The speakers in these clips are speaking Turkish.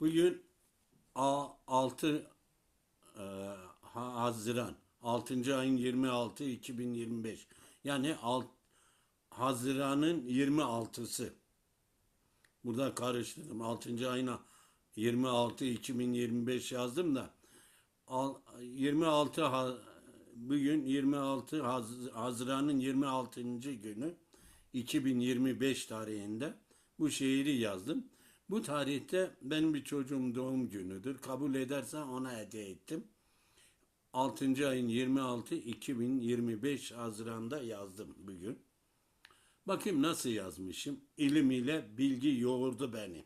Bugün A 6 e, Ha- Haziran 6. ayın 26 2025. Yani alt, Haziran'ın 26'sı. Burada karıştırdım. 6. ayına 26 2025 yazdım da al- 26 Ha- bugün 26 Haz- Haziran'ın 26. günü 2025 tarihinde bu şiiri yazdım. Bu tarihte benim bir çocuğum doğum günüdür. Kabul edersen ona hediye ettim. 6. ayın 26 2025 Haziran'da yazdım bugün. Bakayım nasıl yazmışım. İlim ile bilgi yoğurdu beni.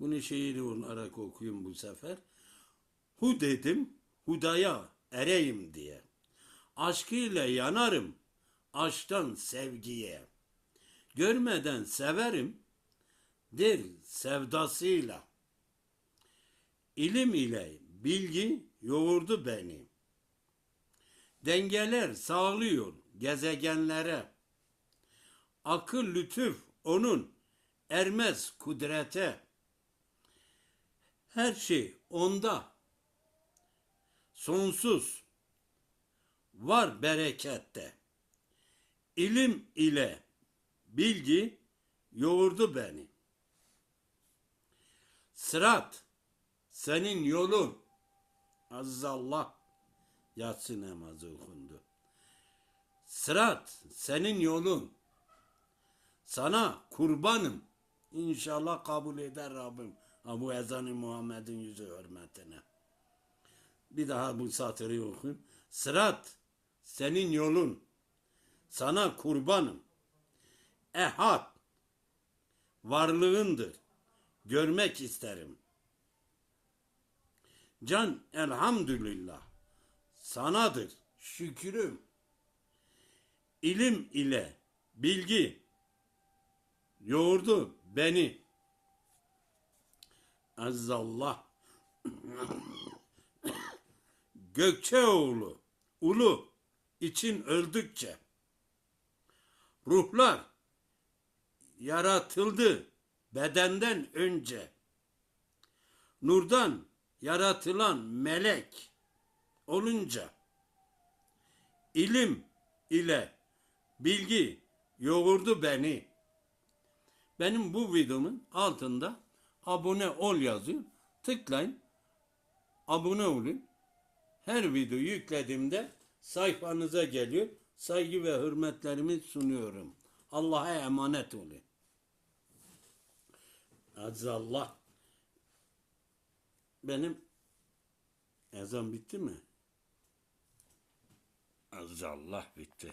Bunu şiir olarak okuyayım bu sefer. Hu dedim, hudaya ereyim diye. Aşkıyla yanarım, aşktan sevgiye. Görmeden severim, der sevdasıyla. İlim ile bilgi yoğurdu beni. Dengeler sağlıyor gezegenlere. Akıl lütuf onun ermez kudrete. Her şey onda. Sonsuz var berekette. İlim ile bilgi yoğurdu beni. Sırat senin yolun. Azizallah yatsı namazı okundu. Sırat senin yolun. Sana kurbanım. İnşallah kabul eder Rabbim. Ha, bu ezanı Muhammed'in yüzü hürmetine. Bir daha bu satırı okuyayım. Sırat senin yolun. Sana kurbanım. Ehad varlığındır. Görmek isterim. Can elhamdülillah sanadır şükürüm. İlim ile bilgi yoğurdu beni. Azizallah. Gökçeoğlu ulu için öldükçe ruhlar yaratıldı bedenden önce. Nurdan yaratılan melek olunca ilim ile bilgi yoğurdu beni. Benim bu videomun altında abone ol yazıyor. Tıklayın. Abone olun. Her video yüklediğimde sayfanıza geliyor. Saygı ve hürmetlerimi sunuyorum. Allah'a emanet olun. Azizallah. Benim ezan bitti mi? Azizallah bitti.